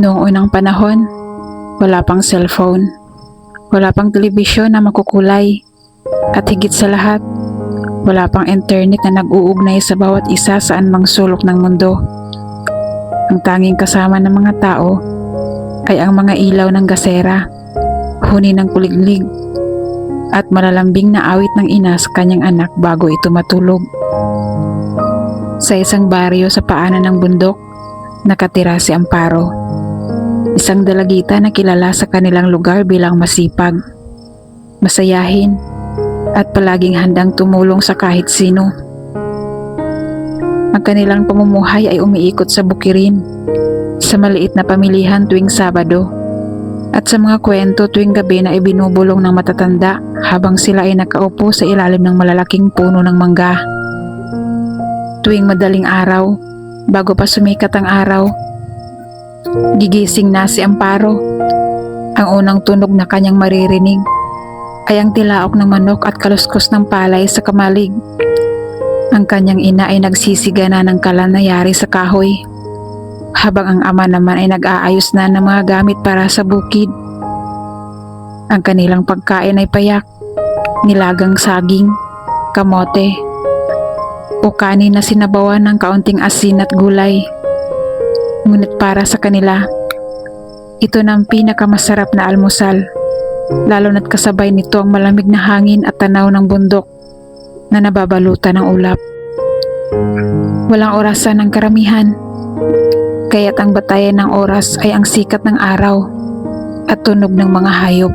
Noong unang panahon, wala pang cellphone, wala pang telebisyon na makukulay, at higit sa lahat, wala pang internet na nag-uugnay sa bawat isa saan mang sulok ng mundo. Ang tanging kasama ng mga tao ay ang mga ilaw ng gasera, huni ng kuliglig, at malalambing na awit ng ina sa kanyang anak bago ito matulog. Sa isang baryo sa paanan ng bundok, nakatira si Amparo. Isang dalagita na kilala sa kanilang lugar bilang masipag, masayahin, at palaging handang tumulong sa kahit sino. Ang kanilang pamumuhay ay umiikot sa bukirin, sa maliit na pamilihan tuwing Sabado, at sa mga kwento tuwing gabi na ibinubulong ng matatanda habang sila ay nakaupo sa ilalim ng malalaking puno ng mangga. Tuwing madaling araw, bago pa sumikat ang araw, gigising na si Amparo. Ang unang tunog na kanyang maririnig ay ang tilaok ng manok at kaluskos ng palay sa kamalig. Ang kanyang ina ay nagsisiga na ng kalan na yari sa kahoy, habang ang ama naman ay nag-aayos na ng mga gamit para sa bukid. Ang kanilang pagkain ay payak, nilagang saging, kamote, o kanin na sinabawan ng kaunting asin at gulay. Ngunit para sa kanila, ito na ang pinakamasarap na almusal, lalo na't kasabay nito ang malamig na hangin at tanaw ng bundok na nababalutan ng ulap. Walang orasan ng karamihan, kaya't ang batayan ng oras ay ang sikat ng araw at tunog ng mga hayop.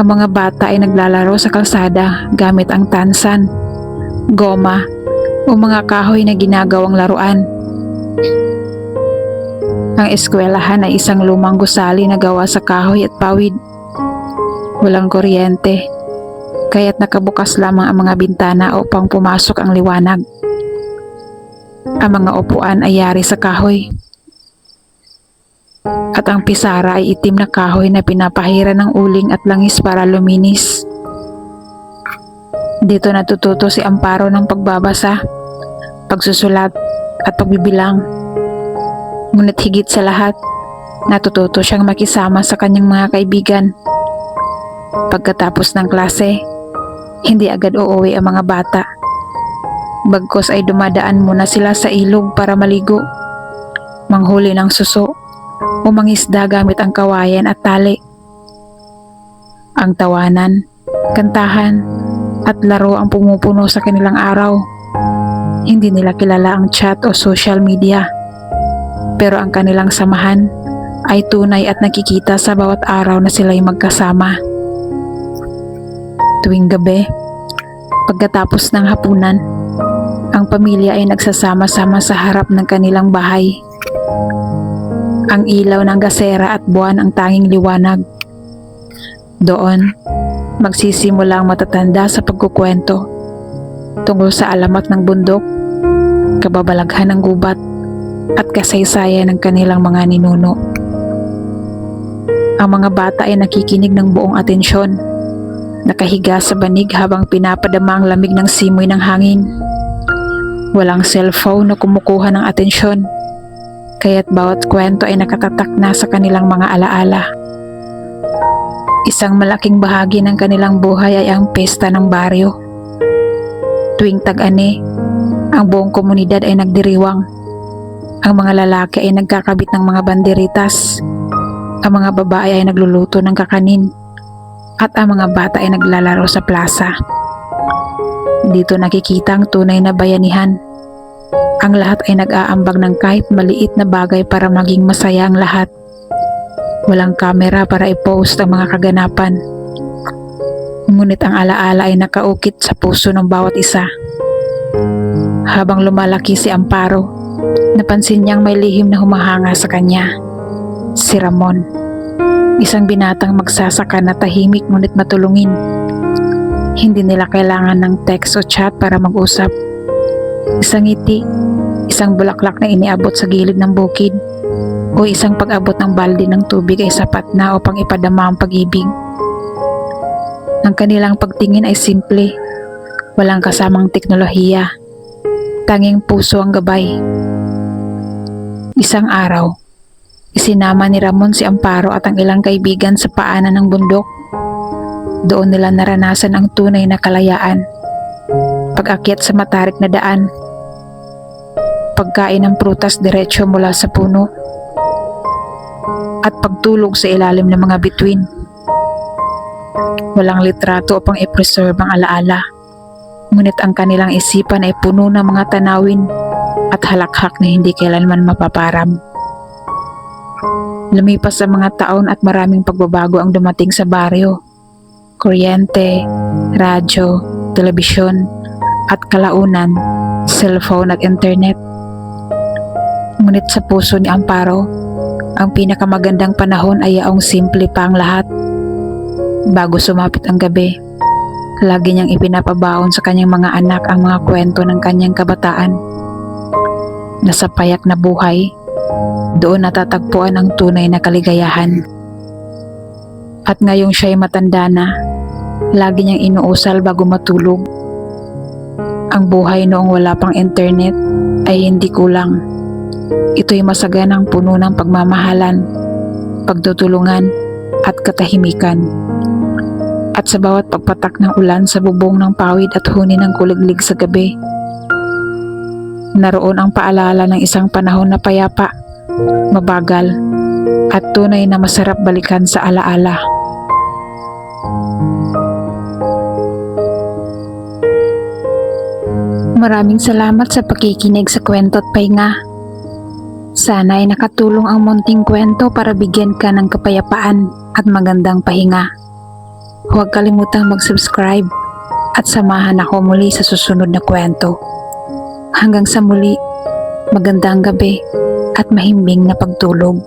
Ang mga bata ay naglalaro sa kalsada gamit ang tansan, goma, o mga kahoy na ginagawang laruan. Ang eskwelahan ay isang lumang gusali na gawa sa kahoy at pawid. Walang kuryente, kaya't nakabukas lamang ang mga bintana upang pumasok ang liwanag. Ang mga upuan ay yari sa kahoy. At ang pisara ay itim na kahoy na pinapahira ng uling at langis para luminis. Dito natututo si Amparo ng pagbabasa, pagsusulat at pagbibilang. Ngunit higit sa lahat, natututo siyang makisama sa kanyang mga kaibigan. Pagkatapos ng klase, hindi agad uuwi ang mga bata. Bagkos ay dumadaan muna sila sa ilog para maligo, manghuli ng suso, o mangisda gamit ang kawayan at tali. Ang tawanan, kantahan, at laro ang pumupuno sa kanilang araw. Hindi nila kilala ang chat o social media. Pero ang kanilang samahan ay tunay at nakikita sa bawat araw na sila'y magkasama. Tuwing gabi, pagkatapos ng hapunan, ang pamilya ay nagsasama-sama sa harap ng kanilang bahay. Ang ilaw ng gasera at buwan ang tanging liwanag. Doon, magsisimula ang matatanda sa pagkukwento tungkol sa alamat ng bundok, kababalaghan ng gubat, at kasaysayan ng kanilang mga ninuno. Ang mga bata ay nakikinig ng buong atensyon, nakahiga sa banig habang pinapadama ang lamig ng simoy ng hangin. Walang cellphone na kumukuha ng atensyon, kaya't bawat kwento ay nakatatak na sa kanilang mga alaala. Isang malaking bahagi ng kanilang buhay ay ang pesta ng baryo. Tuwing tag-ani, ang buong komunidad ay nagdiriwang. Ang mga lalaki ay nagkakabit ng mga banderitas. Ang mga babae ay nagluluto ng kakanin. At ang mga bata ay naglalaro sa plaza. Dito nakikita ang tunay na bayanihan. Ang lahat ay nag-aambag ng kahit maliit na bagay para maging masaya ang lahat. Walang kamera para i-post ang mga kaganapan. Ngunit ang alaala ay nakaukit sa puso ng bawat isa. Habang lumalaki si Amparo, napansin niyang may lihim na humahanga sa kanya. Si Ramon. Isang binatang magsasaka na tahimik ngunit matulungin. Hindi nila kailangan ng text o chat para mag-usap. Isang ngiti, isang bulaklak na iniabot sa gilid ng bukid, o isang pag-abot ng balde ng tubig ay sapat na upang ipadama ang pag-ibig. Ang kanilang pagtingin ay simple, walang kasamang teknolohiya, tanging puso ang gabay. Isang araw, isinama ni Ramon si Amparo at ang ilang kaibigan sa paanan ng bundok. Doon nila naranasan ang tunay na kalayaan. Pag-akyat sa matarik na daan. Pagkain ng prutas diretsyo mula sa puno. At pagtulog sa ilalim ng mga bituin. Walang litrato upang i-preserve ang alaala. Ngunit ang kanilang isipan ay puno ng mga tanawin at halakhak na hindi kailanman mapaparam. Lumipas ang mga taon at maraming pagbabago ang dumating sa baryo. Kuryente, radyo, telebisyon, at kalaunan, cellphone at internet. Ngunit sa puso ni Amparo, ang pinakamagandang panahon ay yaong simple pa ang lahat. Bago sumapit ang gabi, lagi niyang ipinapabaon sa kanyang mga anak ang mga kwento ng kanyang kabataan. Nasa payak na buhay, doon natatagpuan ang tunay na kaligayahan. At ngayong siya'y matanda na, lagi niyang inuusal bago matulog. Ang buhay noong wala pang internet ay hindi kulang. Ito'y masaganang puno ng pagmamahalan, pagtutulungan at katahimikan. At sa bawat pagpatak ng ulan sa bubong ng pawid at huni ng kuliglig sa gabi, naroon ang paalala ng isang panahon na payapa, mabagal, at tunay na masarap balikan sa alaala. Maraming salamat sa pakikinig sa kwento at pahinga. Sana ay nakatulong ang munting kwento para bigyan ka ng kapayapaan at magandang pahinga. Huwag kalimutang mag-subscribe at samahan ako muli sa susunod na kwento. Hanggang sa muli, magandang gabi at mahimbing na pagtulog.